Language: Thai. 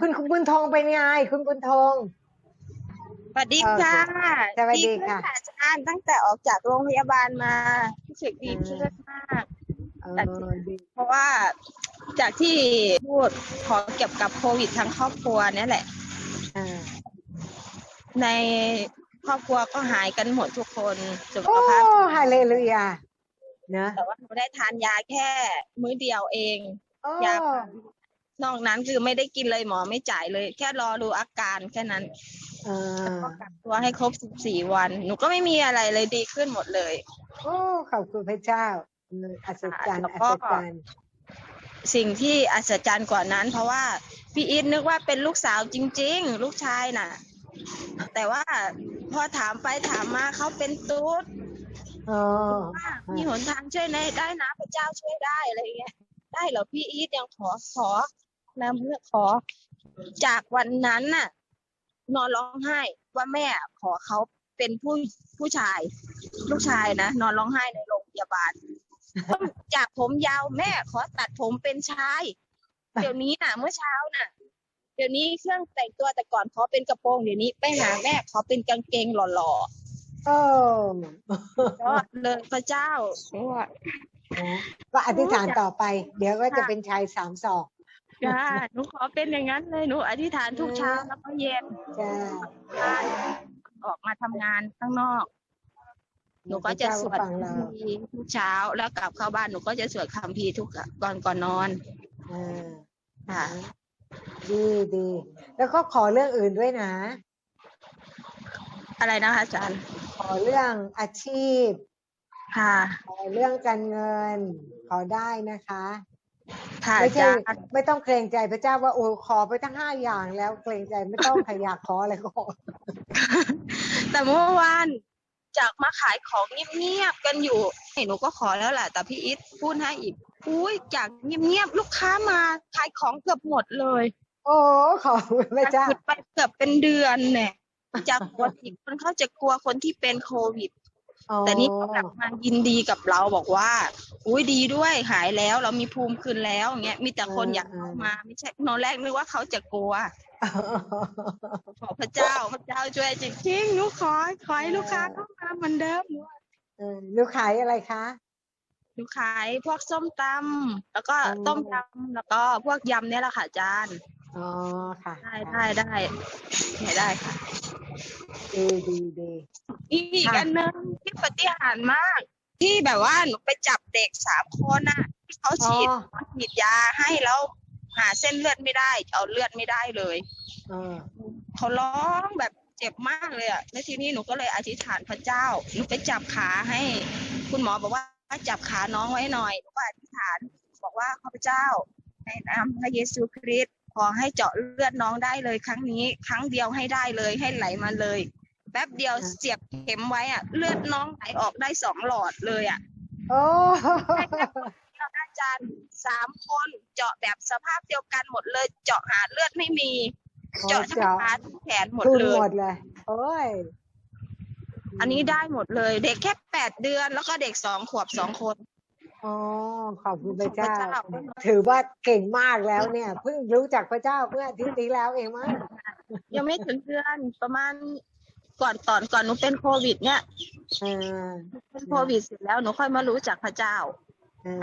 คุณคุณบุญทองเป็นไงคุณบุญทอง สวัสดีค่ะสวัสดีขึ้นค่ะอาจารย์ตั้งแต่ออกจากโรงพยาบาลมารู้สึกดีอืมขึ้นมากเอแต่อดีเพราะว่าจากที่พูดขอเกี่ยวกับโควิดทั้งครอบครัวเนี่ยแหละอ่าในครอบครัวก็หายกันหมดทุกคนสุโอ้ขภาพฮาเลลูยานะแต่ว่าหนูได้ทานยาแค่มื้อเดียวเองโอ้ยา นอกนั้นคือไม่ได้กินเลยหมอไม่จ่ายเลย แค่รอดูอาการแค่นั้นเออก็กักตัวให้ครบ14วัน หนูก็ไม่มีอะไรเลยดีขึ้นหมดเลย โอ้ขอบคุณพระเจ้าเอออัศจรรย์แล้วอัก็ ศจรรย์สิ่งที่อัศจรรย์กว่านั้น เพราะว่าพี่อีทนึกว่าเป็นลูกสาวจริง ๆ ลูกชายน่ะ แต่ว่าพอถามไปถามมาเขาเป็นตุ๊ดอ๋อว่ามีหนทางช่วยในได้นะพระเจ้าช่วยได้อะไรเงี้ยได้เหรอพี่อีทยังขอขอ นะเมื่อขอ จากวันนั้นน่ะ นอนร้องไห้ว่าแม่ขอเขาเป็นผู้ผู้ชาย ลูกชายนะนอนร้องไห้ในโรงพยาบาลจากผมยาวแม่ขอตัดผมเป็นชาย เดี๋ยวนี้น่ะ เมื่อเช้าน่ะ เดี๋ยวนี้เครื่องแต่งตัวแต่ก่อนขอเป็นกระโปรงเดี๋ยวนี้ไปหาแม่ขอเป็นกางเกงหล่อโอ้ๆก็เลยพระเจ้าเพราะว่าก็อธิษฐานต่อไป เดี๋ยวก็จะเป็นชายสามศอก จ้าหนูขอเป็นอย่างนั้นเลยหนูอธิษฐานทุกเช้าแล้วก็เย็นจ้าออกมาทำงานข้างนอก หนูก็จะสวดพรเจ้าฟังเราคัมภีร์ทุกเช้าแล้วกลับเข้าบ้านหนูก็จะสวดคัมภีร์ทุกก่อนก่อนนอนอ่าค่ะดีดีแล้วก็ขอเรื่องอื่นด้วยนะ อะไรนะคะอาจารย์ ขอเรื่องอาชีพ ค่ะ ขอเรื่องการเงิน ขอได้นะคะ ค่ะไม่อาใช่จารย์ไม่ต้องเกรงใจพระเจ้าว่าโอ้ขอไปทั้งห้าอย่างแล้วเกรงใจไม่ต้องขอยากขออะไรก็ขอแต่เมื่อวานจากมาขายของเงียบๆกันอยู่หนูก็ขอแล้วแหละแต่พี่อิทพูดให้อีกอุ้ยจากเงียบๆลูกค้ามาขายของเกือบหมดเลย โอ้ขอบคุณพระเจ้าหยุดไปเกือบเป็นเดือนเนี่ยจากปกติคนเขาจะกลัวคนที่เป็นโควิดอ๋อ แต่นี่เขากลับมายินดีกับเราบอกว่า อุ้ยดีด้วยหายแล้วเรามีภูมิขึ้นแล้วอย่างเงี้ยมีแต่คนอยากเข้ามาไม่ใช่ตอนแรกนึกว่าเขาจะกลัวขอพระเจ้าพระเจ้าช่วยจริงๆหนูขอขอให้ลูกค้าเข้ามาเหมือนเดิมหนูเออหนูขายอะไรคะหนูขายพวกส้มตำแล้วก็อ๋อต้มยำแล้วก็พวกยำเนี่ยแหละค่ะอาจารย์ อ๋อค่ะ ได้ได้ได้เนี่ยได้ค่ะดีดีดีอีกค่ะอันหนึงที่ปฏิหารย์มาก ที่แบบว่าหนูไปจับเด็กสามคนน่ะที่เขาอ๋อฉีดฉีดยาให้แล้วหาเส้นเลือดไม่ได้เอาเลือดไม่ได้เลย เออเขาร้องแบบเจ็บมากเลยอะแล้วทีนี้หนูก็เลยอธิษฐานพระเจ้า หนูไปจับขาให้ คุณหมอบอกว่าจับขาน้องไว้หน่อย หนูก็อธิษฐาน บอกว่าข้าพเจ้าในนามพระเยซูคริสต์ข อให้เจาะเลือดน้องได้เลย ครั้งนี้ ครั้งเดียวให้ได้เลย ให้ไหลมาเลย แป๊บเดียวเสียบเข็มไว้อะ เลือดน้องไหลออกได้สองหลอดเลยอะโอ้อาจารย์สามคนเจาะแบบสภาพเดียวกันหมดเลย เจาะหาเลือดไม่มี เจาะทั้งเจาะขาทั้งแขนหมดทุนเลหมยดเลยโอ้ยอันนี้ได้หมดเลย เด็กแค่แปดเดือนแล้วก็เด็กสองขวบสองคน อ๋อ ขอบคุณพระเจ้าขอบพระเจ้า ถือว่าเก่งมากแล้วเนี่ย เพิ่งรู้จักพระเจ้าเมื่ออาทิตย์ที่แล้วเองมั้งยังไม่ถึงเดือนประมาณก่อนตอนก่อนหนูเป็นโควิด เนี่ยเออเป็นโควิดเสร็จแล้วหนูค่อยมารู้จักพระเจ้าเออ